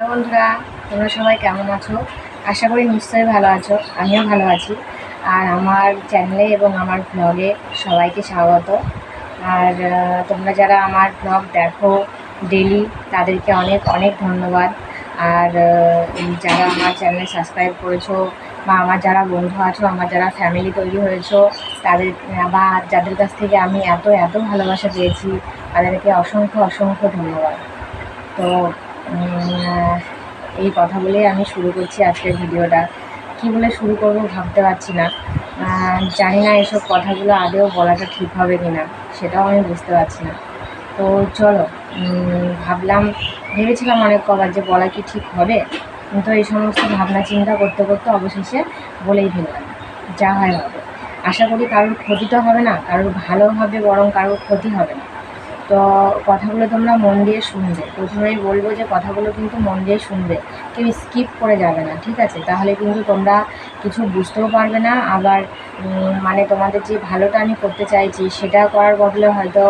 বন্ধুরা, তোমরা সবাই কেমন আছো? আশা করি নিশ্চয়ই ভালো আছো, আমিও ভালো আছি। আর আমার চ্যানেলে এবং আমার ব্লগে সবাইকে স্বাগত। আর তোমরা যারা আমার ব্লগ দেখো ডেলি তাদেরকে অনেক অনেক ধন্যবাদ। আর যারা আমার চ্যানেলে সাবস্ক্রাইব করেছ বা আমার যারা বন্ধু আছো, আমার যারা ফ্যামিলি তৈরি হয়েছো, তাদের, বা যাদের কাছ থেকে আমি এত এত ভালোবাসা পেয়েছি, তাদেরকে অসংখ্য অসংখ্য ধন্যবাদ। তো এই কথা বলেই আমি শুরু করছি আজকের ভিডিওটা। কি বলে শুরু করব ভাবতে পারছি না। জানি না এসব কথাগুলো আদেও বলাটা ঠিক হবে কি না সেটাও আমি বুঝতে পারছি না। তো চলো ভাবলাম, ভেবেছিলাম অনেক কবার যে বলা কি ঠিক হবে, কিন্তু এই সমস্ত ভাবনা চিন্তা করতে করতে অবশেষে বলেই ফেললাম, যা হয় হবে। আশা করি কারোর ক্ষতি তো হবে না, কারোর ভালো হবে বরং কারোর ক্ষতি হবে না। তো কথাগুলো তোমরা মন দিয়ে শুনবে। প্রথমেই বলব যে কথাগুলো কিন্তু মন দিয়ে শুনবে। কেউ স্কিপ করে যাবে না ঠিক আছে? তাহলে কিন্তু তোমরা কিছু বুঝতেও পারবে না। আবার মানে তোমাদের যে ভালোটা আমি করতে চাইছি সেটা করার বদলে হয়তো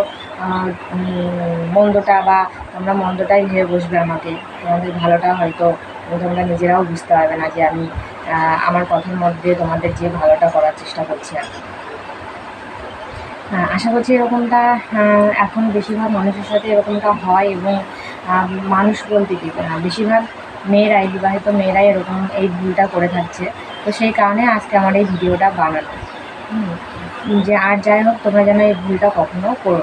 মন্দটা বা তোমরা মন্দটাই ভেবে বসবে আমাকে। তোমাদের ভালোটা হয়তো তোমরা নিজেরাও বুঝতে পারবে না যে আমি আমার কথার মধ্যে তোমাদের যে ভালোটা করার চেষ্টা করছি। হ্যাঁ, আশা করছি এরকমটা এখন বেশিরভাগ মানুষের সাথে এরকমটা হয় এবং মানুষ বলতে কি না, বেশিরভাগ মেয়েরাই, বিবাহিত মেয়েরাই এরকম এই ভুলটা করে থাকছে। তো সেই কারণে আজকে আমার এই ভিডিওটা বানানো যে আর যাই হোক, তোমরা যেন এই ভুলটা কখনো করো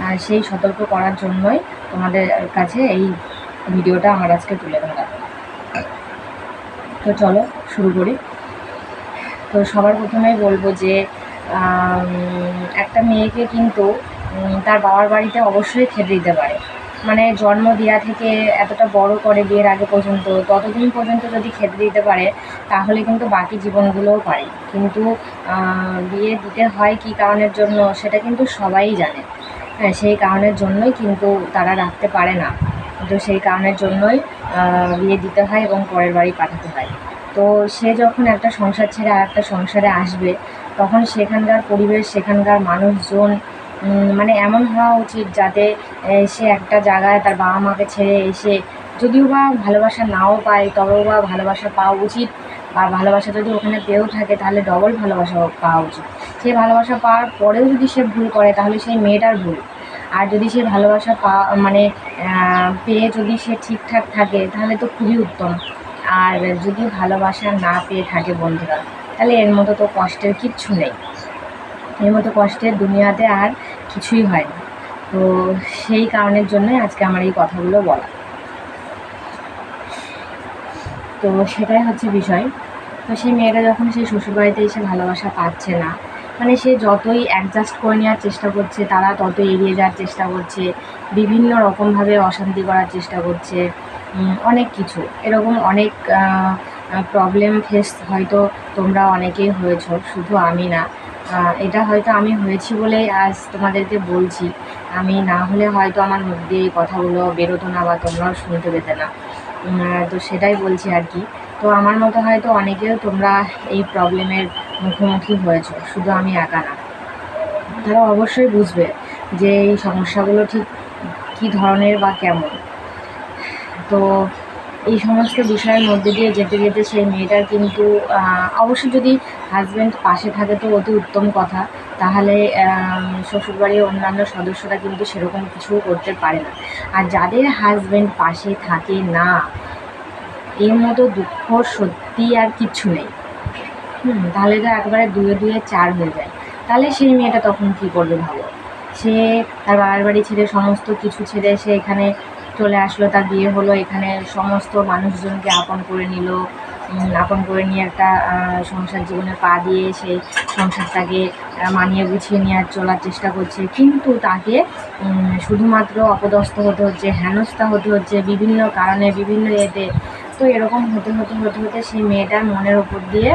না। সেই সতর্ক করার জন্যই তোমাদের কাছে এই ভিডিওটা আমার আজকে তুলে ধরা। তো চলো, শুরু করি। তো সবার প্রথমেই বলব যে একটা মেয়েকে কিন্তু তার বাবার বাড়িতে অবশ্যই খেতে দিতে পারে। মানে জন্ম দেওয়া থেকে এতটা বড় করে বিয়ের আগে পর্যন্ত, ততদিন পর্যন্ত যদি খেতে দিতে পারে, তাহলে কিন্তু বাকি জীবনগুলোও পারে। কিন্তু বিয়ে দিতে হয় কী কারণের জন্য, সেটা কিন্তু সবাই জানে। হ্যাঁ সেই কারণের জন্যই কিন্তু তারা রাখতে পারে না। তো সেই কারণের জন্যই বিয়ে দিতে হয় এবং পরের বাড়ি পাঠাতে হয়। তো সে যখন একটা সংসার ছেড়ে আর একটা সংসারে আসবে তখন সেখানকার পরিবেশ, সেখানকার মানুষজন মানে এমন হওয়া উচিত যাতে সে একটা জায়গায় তার বাবা মাকে ছেড়ে এসে যদিও বা ভালোবাসা নাও পায়, তবেও বা ভালোবাসা পাওয়া উচিত আর ভালোবাসা যদি ওখানে পেয়েও থাকে তাহলে ডবল ভালোবাসা পাওয়া উচিত। সেই ভালোবাসা পাওয়ার পরেও যদি সে ভুল করে তাহলে সেই মেয়েটার ভুল। আর যদি সে ভালোবাসা পা মানে পেয়ে যদি সে ঠিকঠাক থাকে তাহলে তো খুবই উত্তম। আর যদি ভালোবাসা না পেয়ে থাকে বন্ধুরা। তাহলে এর মতো তো কষ্টের কিচ্ছু নেই। এর মতো কষ্টের দুনিয়াতে আর কিছুই হয় না তো সেই কারণের জন্যই আজকে আমার এই কথাগুলো বলা। তো সেটাই হচ্ছে বিষয়। তো সেই মেয়েটা যখন সেই শ্বশুরবাড়িতে এসে ভালোবাসা পাচ্ছে না মানে সে যতই অ্যাডজাস্ট করে নেওয়ার চেষ্টা করছে, তারা তত এড়িয়ে যাওয়ার চেষ্টা করছে, বিভিন্ন রকমভাবে অশান্তি করার চেষ্টা করছে অনেক কিছু। এরকম অনেক প্রবলেম ফেস হয়তো তোমরা অনেকেই হয়েছো, শুধু আমি না। এটা হয়তো আমি হয়েছি বলেই আজ তোমাদেরকে বলছি। আমি না হলে হয়তো আমার মুখ দিয়ে এই কথাগুলো বেরোতো না বা তোমরাও শুনতে পেতে না। তো সেটাই বলছি আর কি। তো আমার মতো হয়তো অনেকেও তোমরা এই প্রবলেমের মুখোমুখি হয়েছো, শুধু আমি একা না। তারা অবশ্যই বুঝবে যে এই সমস্যাগুলো ঠিক কী ধরনের বা কেমন। তো এই সমস্ত বিষয়ের মধ্যে দিয়ে যেতে যেতে সেই মেয়েটার কিন্তু আহ, অবশ্যই যদি হাজব্যান্ড পাশে থাকে তো অতি উত্তম কথা। তাহলে শ্বশুরবাড়ির অন্যান্য সদস্যরা কিন্তু সেরকম কিছু করতে পারে না। আর যাদের হাজব্যান্ড পাশে থাকে না এর মতো দুঃখ সত্যি আর কিচ্ছু নেই। হুম তাহলে তো একবারে দুয়ে দুয়ে চার হয়ে যায়। তাহলে সেই মেয়েটা তখন কী করবে ভালো সে তার বাবার বাড়ি ছেড়ে সমস্ত কিছু ছেড়ে সে এখানে চলে আসলো, তার বিয়ে হলো, এখানে সমস্ত মানুষজনকে আপন করে নিল আপন করে নিয়ে একটা সংসার জীবনে পা দিয়ে সেই সংসারটাকে মানিয়ে গুছিয়ে নেওয়ার চলার চেষ্টা করছে। কিন্তু তাকে শুধুমাত্র অপদস্থ হতে হচ্ছে, হেনস্থা হতে হচ্ছে বিভিন্ন কারণে, বিভিন্ন এতে। তো এরকম হতে হতে হতে হতে সেই মেয়েটার মনের ওপর দিয়ে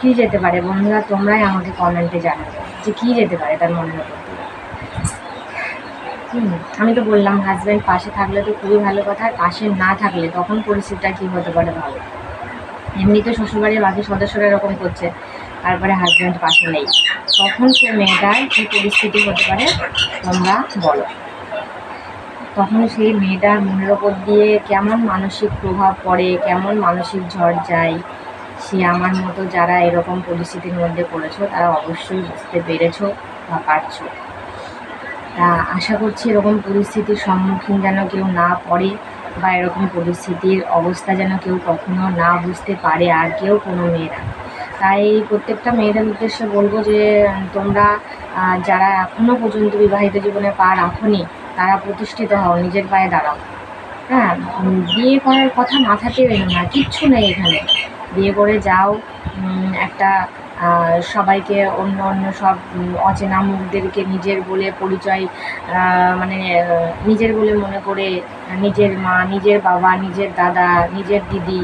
কী যেতে পারে বন্ধুরা? তোমরাই আমাকে কমেন্টে জানাবে যে কী যেতে পারে তার মনের ওপর। আমি তো বললাম হাজব্যান্ড পাশে থাকলে তো খুবই ভালো কথা, আর পাশে না থাকলে তখন পরিস্থিতিটা কী হতে পারে ভালো এমনিতে শ্বশুরবাড়ির বাকি সদস্যরা এরকম করছে, তারপরে হাজব্যান্ড পাশে নেই। তখন সে মেয়েটার কী পরিস্থিতি হতে পারে তোমরা বলো। তখন সেই মেয়েটার মনের ওপর দিয়ে কেমন মানসিক প্রভাব পড়ে, কেমন মানসিক ঝড় যায়, সে আমার মতো যারা এরকম পরিস্থিতির মধ্যে পড়েছো, তারা অবশ্যই বুঝতে পেরেছ বা পারছ। তা আশা করছি এরকম পরিস্থিতির সম্মুখীন যেন কেউ না পড়ে বা এরকম পরিস্থিতির অবস্থা যেন কেউ কখনো না বুঝতে পারে আর কেউ কোনো মেয়েরা। তাই প্রত্যেকটা মেয়েদের উদ্দেশ্যে বলব যে তোমরা যারা এখনও পর্যন্ত বিবাহিত জীবনে পা রাখনি, তারা প্রতিষ্ঠিত হও, নিজের পায়ে দাঁড়াও। হ্যাঁ বিয়ে করার কথা মাথাতে এলো না, কিচ্ছু নেই এখানে। বিয়ে করে যাও একটা সবাইকে অন্য অন্য সব অচেনা মুখদেরকে নিজের বলে পরিচয় মানে নিজের বলে মনে করে নিজের মা, নিজের বাবা, নিজের দাদা, নিজের দিদি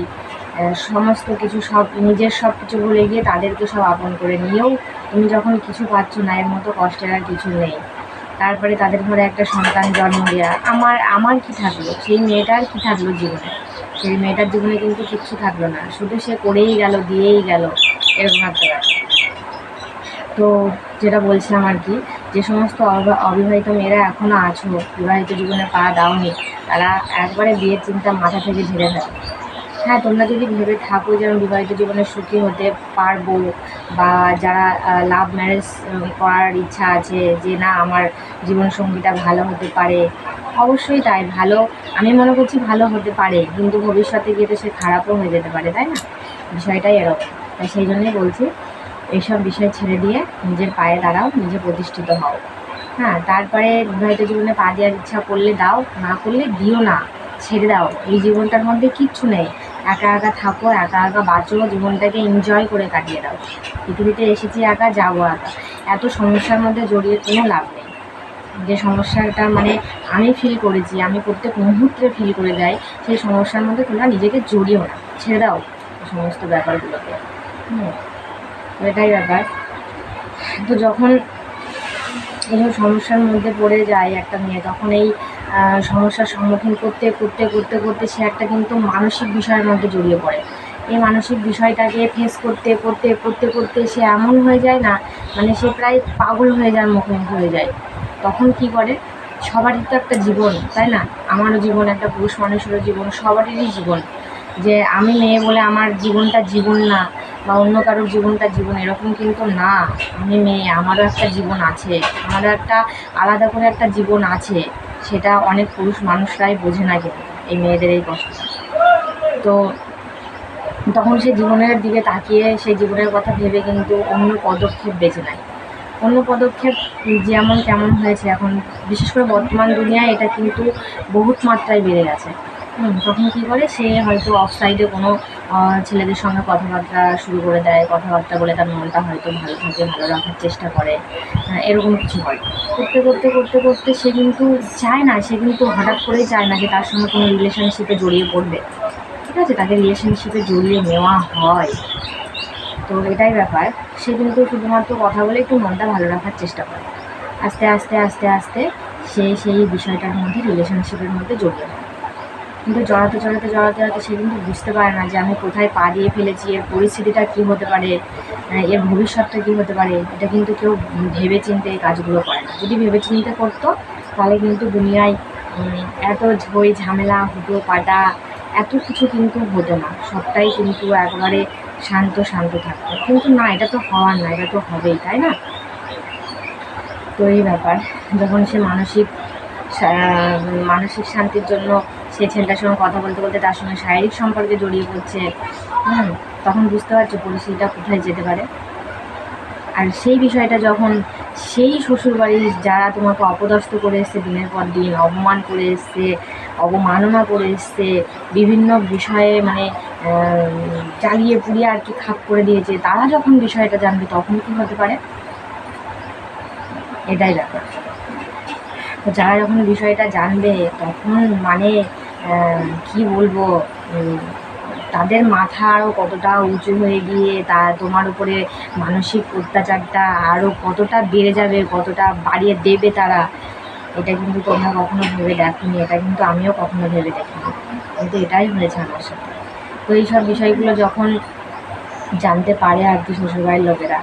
সমস্ত কিছু সব, নিজের সব কিছু বলে গিয়ে তাদেরকে সব আপন করে নিয়েও তুমি যখন কিছু পাচ্ছ না, এর মতো কষ্টের আর কিছু নেই। তারপরে তাদের ঘরে একটা সন্তান জন্ম দেওয়া আমার আমার কি থাকল? সেই মেয়েটার কি থাকল জীবনে? সেই মেয়েটার জীবনে কিন্তু কিচ্ছু থাকল না। শুধু সে করেই গেল, দিয়েই গেল। এরকম তো যেটা বলছিলাম আর কি, যে সমস্ত অব- অবিবাহিত মেয়েরা এখনও আছো, বিবাহিত জীবনে পা দাওনি, তারা একবারে বিয়ের চিন্তা মাথা থেকে ঝেড়ে ফেলো। হ্যাঁ তোমরা যদি ভেবে থাকো যে আমি বিবাহিত জীবনে সুখী হতে পারব, বা যারা লাভ ম্যারেজ করার ইচ্ছা আছে যে না, আমার জীবনসঙ্গীটা ভালো হতে পারে, অবশ্যই তাই, ভালো, আমি মনে করছি ভালো হতে পারে, কিন্তু ভবিষ্যতে গিয়ে তো সে খারাপও হয়ে যেতে পারে, তাই না? বিষয়টাই এরকম। তাই সেই জন্যই বলছি, এইসব বিষয় ছেড়ে দিয়ে নিজের পায়ে দাঁড়াও, নিজে প্রতিষ্ঠিত হও। হ্যাঁ তারপরে বিবাহিত জীবনে পা দেওয়ার ইচ্ছা করলে দাও, না করলে দিও না, ছেড়ে দাও। এই জীবনটার মধ্যে কিচ্ছু নেই। একা একা থাকো, একা একা বাঁচো, জীবনটাকে এনজয় করে কাটিয়ে দাও। পৃথিবীতে এসেছি একা, যাব একা। এত সমস্যার মধ্যে জড়িয়ে কোনো লাভ নেই। যে সমস্যাটা মানে আমি ফিল করেছি, আমি প্রত্যেক মুহূর্তে ফিল করে যাই, সেই সমস্যার মধ্যে তোমরা নিজেকে জড়িও না। ছেড়ে দাও সমস্ত ব্যাপারগুলোকে। এটাই ব্যাপার। তো যখন এইসব সমস্যার মধ্যে পড়ে যায় একটা মেয়ে, তখন এই সমস্যার সম্মুখীন করতে করতে করতে করতে সে একটা কিন্তু মানসিক বিষয়ের মধ্যে জড়িয়ে পড়ে। এই মানসিক বিষয়টাকে ফেস করতে করতে করতে করতে সে এমন হয়ে যায় না মানে সে প্রায় পাগল হয়ে যাওয়ার মুখোমুখি হয়ে যায়। তখন কি করে? সবারই তো একটা জীবন, তাই না? আমারও জীবন, একটা পুরুষ মানুষেরও জীবন, সবারই জীবন। যে আমি মেয়ে বলে আমার জীবনটা জীবন না বা অন্য কারোর জীবনটা জীবন এরকম কিন্তু না। আমি মেয়ে, আমারও একটা জীবন আছে, আমারও একটা আলাদা করে একটা জীবন আছে, সেটা অনেক পুরুষ মানুষরাই বোঝে না কিন্তু এই মেয়েদের এই কষ্টটা তো তখন সে জীবনের দিকে তাকিয়ে সেই জীবনের কথা ভেবে কিন্তু অন্য পদক্ষেপ বেছে নেয়। অন্য পদক্ষেপ যেমন কেমন হয়েছে, এখন বিশেষ করে বর্তমান দুনিয়ায় এটা কিন্তু বহুত মাত্রায় বেড়ে গেছে। তখন কী করে সে হয়তো অফ সাইডে কোনো ছেলেদের সঙ্গে কথাবার্তা শুরু করে দেয়, কথাবার্তা বলে তার মনটা হয়তো ভালো থাকে, ভালো রাখার চেষ্টা করে। এরকম কিছু হয়। করতে করতে করতে করতে সে কিন্তু চায় না, সে কিন্তু হঠাৎ করেই চায় না যে তার সঙ্গে কোনো রিলেশনশিপে জড়িয়ে পড়বে। ঠিক আছে? তাকে রিলেশনশিপে জড়িয়ে নেওয়া হয়। তো এটাই ব্যাপার। সে কিন্তু শুধুমাত্র কথা বলে একটু মনটা ভালো রাখার চেষ্টা করে। আস্তে আস্তে আস্তে আস্তে সে সেই বিষয়টার মধ্যে রিলেশনশিপের মধ্যে জড়িয়ে যায় কিন্তু জড়াতে জড়াতে জড়াতে জড়াতে সে কিন্তু বুঝতে পারে না যে আমি কোথায় পা দিয়ে ফেলেছি, এর পরিস্থিতিটা কী হতে পারে এর ভবিষ্যৎটা কী হতে পারে, এটা কিন্তু কেউ ভেবে চিন্তে এই কাজগুলো করে না। যদি ভেবে চিন্তে করতো, তাহলে কিন্তু দুনিয়ায় এত ঝই, ঝামেলা হুটো পাটা এত কিছু কিন্তু হতো না। সবটাই কিন্তু একবারে শান্ত শান্ত থাকতো। কিন্তু না, এটা তো হওয়ার না, এটা তো হবেই, তাই না? তো এই ব্যাপার। যখন সে মানসিক মানসিক শান্তির জন্য সে ছেলেটার সঙ্গে কথা বলতে বলতে তার সঙ্গে শারীরিক সম্পর্কে জড়িয়ে পড়ছে, হুম, তখন বুঝতে পারছ পরিস্থিতিটা কোথায় যেতে পারে। আর সেই বিষয়টা যখন সেই শ্বশুরবাড়ির যারা তোমাকে অপদস্থ করে এসছে দিনের পর দিন, অপমান করে এসছে, অবমাননা করে এসছে, বিভিন্ন বিষয়ে মানে জ্বালিয়ে পুড়িয়ে আর কি খাপ করে দিয়েছে, তারা যখন বিষয়টা জানবে তখন কি হতে পারে? এটাই ব্যাপার। তো যারা যখন বিষয়টা জানবে তখন মানে কি বলব তাদের মাথা আরও কতটা উঁচু হয়ে গিয়ে তা তোমার উপরে মানসিক অত্যাচারটা আরও কতটা বেড়ে যাবে, কতটা বাড়িয়ে দেবে তারা, এটা কিন্তু তোমরা কখনো ভেবে দেখোনি, এটা কিন্তু আমিও কখনো ভেবে দেখিনি। কিন্তু এটাই হয়েছে আমার সাথে। তো এইসব বিষয়গুলো যখন জানতে পারে আর কি শ্বশুরবাড়ির লোকেরা,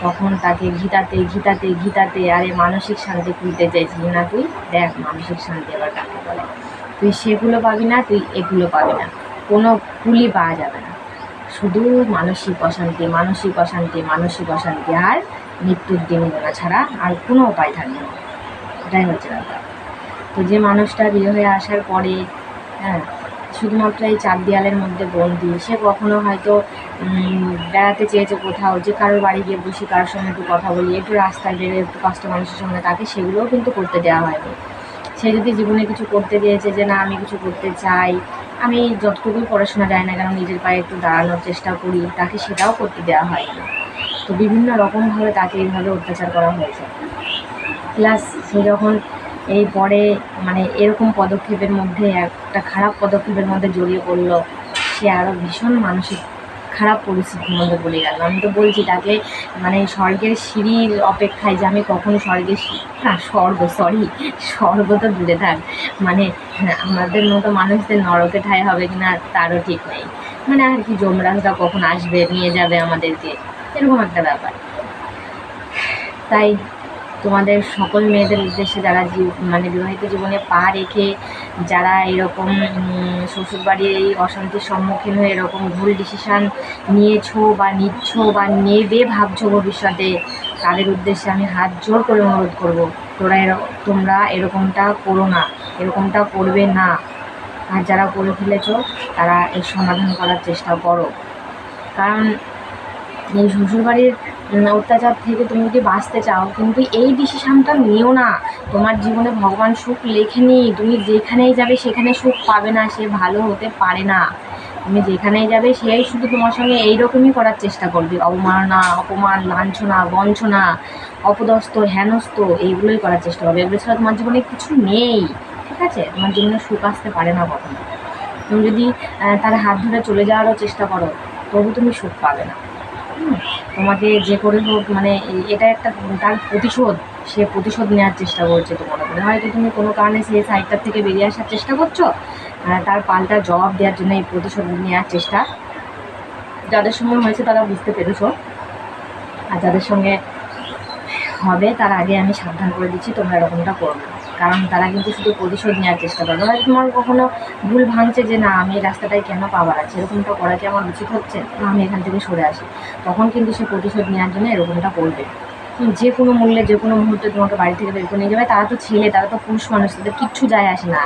তখন তাকে ঘিতাতে ঘিতাতে ঘিতাতে, আরে মানসিক শান্তি খুঁজতে চাইছিস না তুই? দেখ মানসিক শান্তি আবার কাকে বলে। তুই সেগুলো পাবি না, তুই এগুলো পাবি না। কোনো কুলি পাওয়া যাবে না। শুধু মানসিক অশান্তি মানসিক অশান্তি মানসিক অশান্তি আর মৃত্যুর দিন গোনা ছাড়া আর কোনো উপায় থাকবে না। এটাই হচ্ছে ব্যাপার। তো যে মানুষটা বিয়ে হয়ে আসার পরে হ্যাঁ শুধুমাত্র এই চার দেয়ালের মধ্যে বন্দি, সে কখনো হয়তো বেড়াতে চেয়েছে কোথাও, যে কারোর বাড়ি গিয়ে বসি কারোর সঙ্গে একটু কথা বলি, একটু রাস্তায় বেরো একটু কষ্ট মানুষের সঙ্গে তাকে সেগুলোও কিন্তু করতে দেওয়া হয়নি। সে যদি জীবনে কিছু করতে দিয়েছে যে, না, আমি কিছু করতে চাই, আমি যতটুকুই পড়াশোনা যায় না কেন, নিজের পায়ে একটু দাঁড়ানোর চেষ্টা করি, তাকে সেটাও করতে দেওয়া হয়নি। তো বিভিন্ন রকমভাবে তাকে এইভাবে অত্যাচার করা হয়েছে। প্লাস সে যখন এই পরে মানে এরকম পদক্ষেপের মধ্যে, একটা খারাপ পদক্ষেপের মধ্যে জড়িয়ে পড়ল, সে আরও ভীষণ মানসিক খারাপ পরিস্থিতির মধ্যে পড়ে গেল আমি তো বলছি তাকে মানে স্বর্গের সিঁড়ির অপেক্ষায় যে আমি কখনো স্বর্গের না স্বর্গ সরি স্বর্গ তো দূরে থাক। মানে হ্যাঁ, আমাদের মতো মানুষদের নরকে ঠাই হবে কিনা তারও ঠিক নেই। মানে আর কি যমরাজরা কখন আসবে নিয়ে যাবে আমাদেরকে এরকম একটা ব্যাপার। তাই তোমাদের সকল মেয়েদের উদ্দেশ্যে যারা মানে বিবাহিত জীবনে পা রেখে যারা এরকম শ্বশুরবাড়ির এই অশান্তির সম্মুখীন হয়ে এরকম ভুল ডিসিশান নিয়েছো বা নিচ্ছ বা নেবে ভাবছ ভবিষ্যতে, তাদের উদ্দেশ্যে আমি হাত জোর করে অনুরোধ করব, তোরা তোমরা এরকমটা করো না, এরকমটা করবে না। আর যারা করে ফেলেছো, তারা এর সমাধান করার চেষ্টা করো। কারণ শ্বশুরবাড়ির অত্যাচার থেকে তুমি যদি বাঁচতে চাও, কিন্তু এই ডিসিশানটা নিও না। তোমার জীবনে ভগবান সুখ লেখেনি তুমি যেখানেই যাবে, সেখানে সুখ পাবে না। সে ভালো হতে পারে না। তুমি যেখানেই যাবে সেই শুধু তোমার সঙ্গে এইরকমই করার চেষ্টা করবে। অবমাননা, অপমান, লাঞ্ছনা, বঞ্চনা, অপদস্থ, হেনস্থ, এইগুলোই করার চেষ্টা করবে। এগুলো ছাড়া তোমার জীবনে কিছু নেই। ঠিক আছে? তোমার জীবনে সুখ আসতে পারে না কখনো। তুমি যদি তার হাত ধরে চলে যাওয়ারও চেষ্টা করো, তবু তুমি সুখ পাবে না। তোমাকে যে করে হোক মানে এটা একটা তার প্রতিশোধ, সে প্রতিশোধ নেওয়ার চেষ্টা করছে তোমার উপরে। হয়তো তুমি কোনো কারণে সেই সাইডটার থেকে বেরিয়ে আসার চেষ্টা করছ তার পাল্টা জবাব দেওয়ার জন্য এই প্রতিশোধ নেওয়ার চেষ্টা। যাদের সঙ্গে হয়েছে তারা বুঝতে পেরেছ। আর যাদের সঙ্গে হবে তার আগে আমি সাবধান করে দিচ্ছি, তোমরা এরকমটা করবে না। কারণ তারা কিন্তু শুধু প্রতিশোধ নেওয়ার চেষ্টা করবে হয়তো তোমার কখনো ভুল ভাঙছে যে, না, আমি এই রাস্তাটায় কেন পাওয়ার আছে এরকমটা করা কি আমার উচিত হচ্ছে? না, আমি এখান থেকে সরে আসি। তখন কিন্তু সে প্রতিশোধ নেওয়ার জন্য এরকমটা করবে। যে কোনো মূল্যে, যে কোনো মুহূর্তে তোমাকে বাড়ি থেকে বের করে নিয়ে যাবে। তারা তো ছেলে, তারা তো পুরুষ মানুষ, তাদের কিচ্ছু যায় আসে না।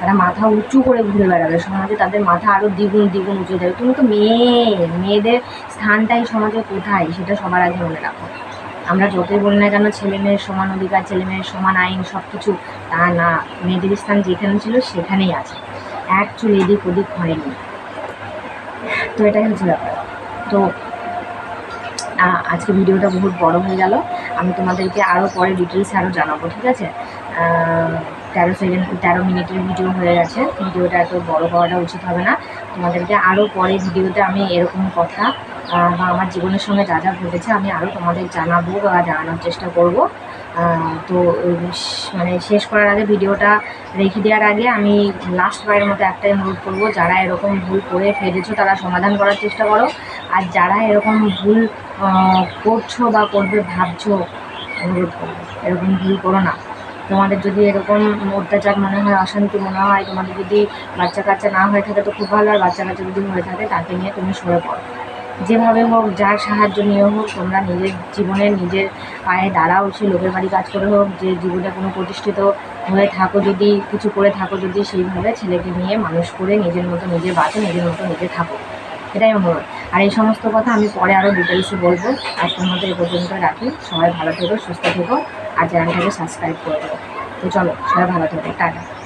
তারা মাথা উঁচু করে ঘুরে বেড়াবে। সমাজে তাদের মাথা আরও দ্বিগুণ দ্বিগুণ উঁচু যাবে। তুমি তো মেয়ে, মেয়েদের স্থানটাই সমাজে কোথায়? সেটা সবার আগে মনে রাখো। আমরা যতই বলি না কেন, ছেলে মেয়ের সমান অধিকার, ছেলে মেয়ের সমান আইন সব কিছু তা না। মেয়েদের স্থান যেখানে ছিল, সেখানেই আছে। এক এদিক ওদিক হয়নি। তো এটাই হচ্ছে ব্যাপার। তো আজকে ভিডিওটা বহুত বড় হয়ে গেল। আমি তোমাদেরকে আরও পরে ডিটেলসে আরও জানাব, ঠিক আছে? তেরো সেকেন্ড তেরো মিনিটের ভিডিও হয়ে গেছে। ভিডিওটা এত বড় করাটা উচিত হবে না। তোমাদেরকে আরও পরে ভিডিওতে আমি এরকম কথা বা আমার জীবনের সঙ্গে যা যা ঘটেছে আমি আরও তোমাদের জানাব বা জানানোর চেষ্টা করব। তো মানে শেষ করার আগে ভিডিওটা রেখে দেওয়ার আগে আমি লাস্ট বারের মতো একটাই অনুরোধ করব। যারা এরকম ভুল করে ফেলেছো তারা সমাধান করার চেষ্টা করো। আর যারা এরকম ভুল করছ বা করবে ভাবছ, অনুরোধ করব। এরকম ভুল করো না। তোমাদের যদি এরকম অত্যাচার মনে হয়, অশান্তি মনে হয়, তোমাদের যদি বাচ্চা কাচ্চা না হয়ে থাকে তো খুব ভালো। আর বাচ্চা কাচ্চা যদি হয়ে থাকে তাকে নিয়ে তুমি সরে পড়ো। যেভাবে হোক, যার সাহায্য নিয়ে হোক তোমরা নিজের জীবনে নিজের পায়ে দাঁড়াও, সে লোকের বাড়ি কাজ করে হোক, যে জীবনে কোনো প্রতিষ্ঠিত হয়ে থাকো যদি, কিছু করে থাকো যদি, সেইভাবে ছেলেকে নিয়ে মানুষ করে নিজের মতো নিজে বাঁচো, নিজের মতো নিজে থাকো। এটাই অনুরোধ আর এই সমস্ত কথা আমি পরে আরও ডিটেলসে বলব। আজকের মতো এ পর্যন্ত রাখি। সবাই ভালো থেকো, সুস্থ থেকো, আর চ্যানেলটাকে সাবস্ক্রাইব করে দেবো তো চলো, সবাই ভালো থেকো। টাটা।